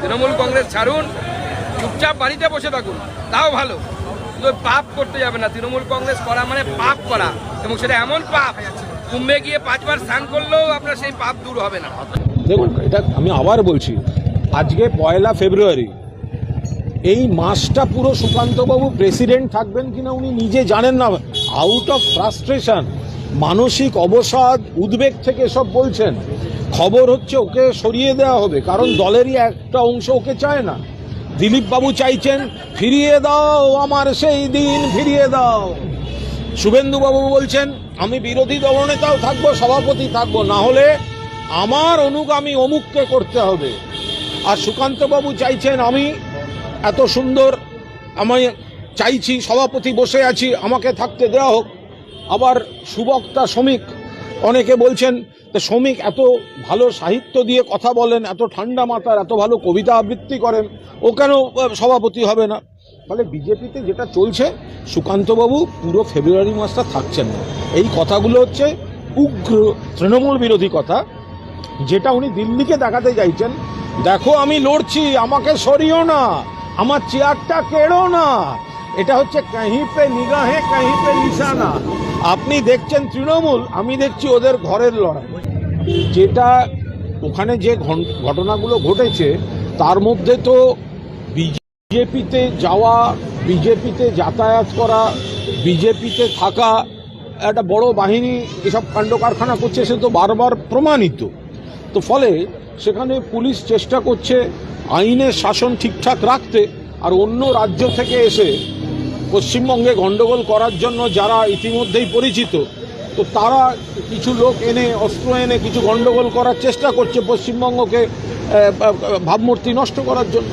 তৃণমূল কংগ্রেস ছাড়ুন, চুপচাপ বাড়িতে বসে থাকুন, তাও ভালো। কিন্তু পাপ করতে যাবে না, তৃণমূল কংগ্রেস করা মানে পাপ করা। এবং সেটা এমন পাপ, কুম্ভে গিয়ে পাঁচবার স্নান করলেও আপনার সেই পাপ দূর হবে না। দেখুন, এটা আমি আবার বলছি, আজকে পয়লা ফেব্রুয়ারি, এই মাসটা পুরো সুকান্তবাবু প্রেসিডেন্ট থাকবেন কিনা উনি নিজে জানেন না আউট অফ ফ্রাস্ট্রেশন মানসিক অবসাদ, উদ্বেগ থেকে সব বলছেন। খবর হচ্ছে ওকে সরিয়ে দেওয়া হবে, কারণ দলেরই একটা অংশ ওকে চায় না। দিলীপ বাবু চাইছেন, ফিরিয়ে দাও আমার সেই দিন, ফিরিয়ে দাও। শুভেন্দুবাবু বলছেন, আমি বিরোধী দলনেতাও থাকব, সভাপতি থাকব, না হলে আমার অনুগামী অমুককে করতে হবে। আর সুকান্তবাবু চাইছেন, আমি এত সুন্দর, আমি চাইছি, সভাপতি বসে আছি, আমাকে থাকতে দেওয়া হোক। আবার সুবক্তা শ্রমিক অনেকে বলছেন তো শ্রমিক এত ভালো সাহিত্য দিয়ে কথা বলেন, এত ঠান্ডা মাথার, এত ভালো কবিতা আবৃত্তি করেন, ও কেন সভাপতি হবে না? ফলে বিজেপিতে যেটা চলছে, সুকান্তবাবু পুরো ফেব্রুয়ারি মাসটা থাকছেন না। এই কথাগুলো হচ্ছে উগ্র তৃণমূল বিরোধী কথা, যেটা উনি দিল্লিকে দেখাতে চাইছেন। দেখো আমি লড়ছি, আমাকে সরিও না, আমার চেয়ারটা কেড়ো না এটা হচ্ছে কাহি পে নিগাহে কাহি পে নিশানা। আপনি দেখছেন তৃণমূল, আমি দেখছি ওদের ঘরের লড়াই। যেটা ওখানে যে ঘটনাগুলো ঘটেছে, তার মধ্যে তো বিজেপিতে যাওয়া, বিজেপিতে যাতায়াত করা, বিজেপিতে থাকা, একটা বড় বাহিনী এসব কাণ্ড কারখানা করছে, সে তো বারবার প্রমাণিত। তো ফলে সেখানে পুলিশ চেষ্টা করছে আইনের শাসন ঠিকঠাক রাখতে, আর অন্য রাজ্য থেকে এসে পশ্চিমবঙ্গে গণ্ডগোল করার জন্য যারা ইতিমধ্যেই পরিচিত, তো তারা কিছু লোক এনে, অস্ত্র এনে কিছু গণ্ডগোল করার চেষ্টা করছে পশ্চিমবঙ্গকে ভাবমূর্তি নষ্ট করার জন্য।